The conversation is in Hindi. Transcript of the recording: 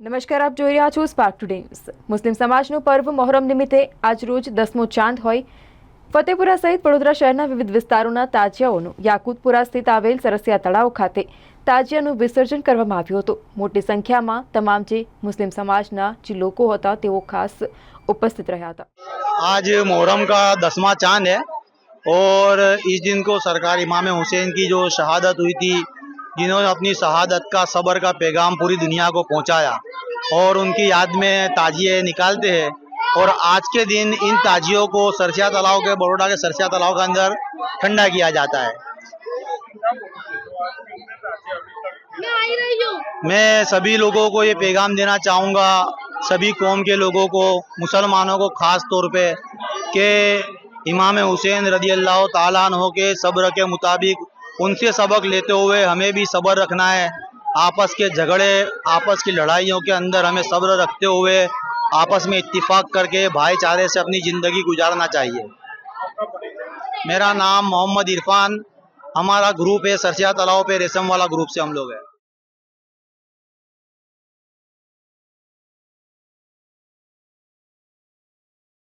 નમસ્કાર આપ જોઈ રહ્યા છો સ્પાર્ક ટુડે ન્યૂઝ મુસ્લિમ સમાજનું પર્વ મોહરમ નિમિત્તે આજરોજ દસમો ચાંદ હોય ફતેપુરા સહિત વડોદરા શહેરના વિવિધ વિસ્તારોના તાજિયાઓનું યાકુતપુરા સ્થિત આવેલ સરસિયા તળાવ ખાતે તાજિયાનું વિસર્જન કરવામાં આવ્યું હતું મોટી સંખ્યામાં તમામ જે મુસ્લિમ સમાજના જે લોકો હતા તેઓ ખાસ ઉપસ્થિત રહ્યા હતા आज मुहर्रम का दसवां चांद है और इस दिन को सरकार इमाम हुसैन की जो शहादत हुई थी जिन्होंने अपनी शहादत का सब्र का पैगाम पूरी दुनिया को पहुँचाया और उनकी याद में ताजिए निकालते हैं। और आज के दिन इन ताजियों को सरसिया तालाब के बड़ोड़ा के सरसिया तालाब के अंदर ठंडा किया जाता है। मैं सभी लोगों को ये पैगाम देना चाहूँगा सभी कौम के लोगों को मुसलमानों को खास तौर पे कि इमाम हुसैन रदी अल्लाह ताला के सब्र के मुताबिक उनसे सबक लेते हुए हमें भी सब्र रखना है। आपस के झगड़े, आपस की लड़ाइयों के अंदर हमें सब्र रखते हुए आपस में इत्तेफाक करके भाईचारे से अपनी ज़िंदगी गुजारना चाहिए। मेरा नाम मोहम्मद इरफान, हमारा ग्रुप है सरसिया तालाब पे रेशम वाला ग्रुप से हम लोग हैं।